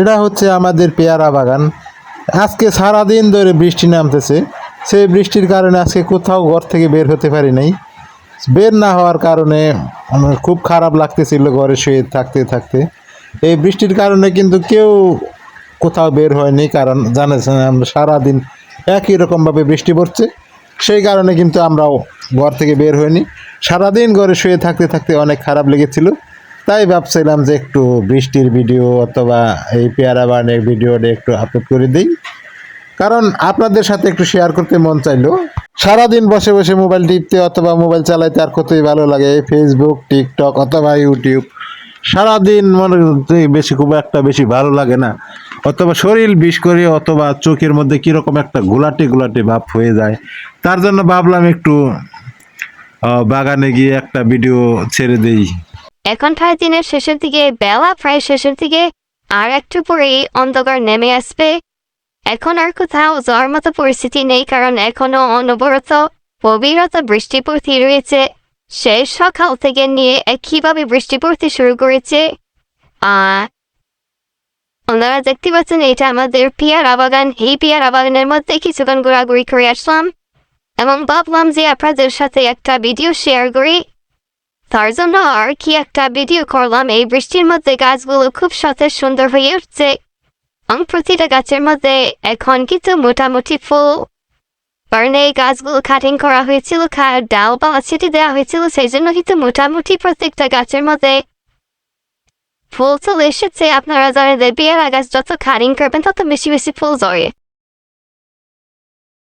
এটা হচ্ছে আমাদের পেয়ারা বাগান। আজকে সারাদিন ধরে বৃষ্টি নামতেছে। সেই বৃষ্টির কারণে আজকে কোথাও ঘর থেকে বের হতে পারি নাই। বের না হওয়ার কারণে আমার খুব খারাপ লাগতেছিল ঘরে শুয়ে থাকতে থাকতে। এই বৃষ্টির কারণে কিন্তু কেউ কোথাও বের হয়নি, কারণ জানেছেন আমরা সারাদিন একই রকমভাবে বৃষ্টি পড়ছে। সেই কারণে কিন্তু আমরাও ঘর থেকে বের হইনি। সারাদিন ঘরে শুয়ে থাকতে থাকতে অনেক খারাপ লেগেছিল। তাই ভাবছিলাম যে একটু বৃষ্টির ভিডিও অথবা এই পেয়ারা বানের ভিডিওটা একটু আপলোড করে দিই। কারণ আপনাদের সাথে একটু শেয়ার করতে মন চাইলো। সারাদিন বসে বসে মোবাইল টিপতে অথবা মোবাইল চালাইতে আর কতই ভালো লাগে ফেসবুক টিকটক অথবা ইউটিউব সারাদিন মনে বেশি খুব একটা বেশি ভালো লাগে না। অথবা শরীর বিষ করে অথবা চোখের মধ্যে কীরকম একটা গোলাটে গোলাটে ভাব হয়ে যায়। তার জন্য ভাবলাম একটু বাগানে গিয়ে একটা ভিডিও ছেড়ে দেই। এখন প্রায় দিনের শেষের দিকে, বেলা প্রায় শেষের দিকে, আর একটু পরেই অন্ধকার নেমে আসবে। এখন আর কোথাও যাওয়ার মতো পরিস্থিতি নেই, কারণ এখনও অনবরত গভীরত বৃষ্টি পড়তে রয়েছে। শেষ সকাল থেকে নিয়ে একইভাবে বৃষ্টি পড়তে শুরু করেছে। আপনারা দেখতে পাচ্ছেন, এটা আমাদের পিয়ারা বাগান। এই পিয়ারা বাগানের মধ্যে কিছুক্ষণ ঘোরাঘুরি করে আসলাম এবং ভাবলাম যে আপনাদের সাথে একটা ভিডিও শেয়ার করি। তার আর কি একটা ভিডিও করলাম এই বৃষ্টির মধ্যে গাছগুলো খুব সতেজ সুন্দর হয়ে উঠছে এবং প্রতিটা গাছের মধ্যে এখন কিন্তু মোটামুটি ফুল কারণ এই গাছগুলো কাটিং করা হয়েছিল খা- ডালপালা ছিটে দেওয়া হয়েছিল সেই জন্য কিন্তু মোটামুটি প্রত্যেকটা গাছের মধ্যে ফুল চলে এসেছে আপনারা জানেন যে পেয়ারা গাছ যত কাটিং করবেন তত বেশি বেশি ফুল ধরে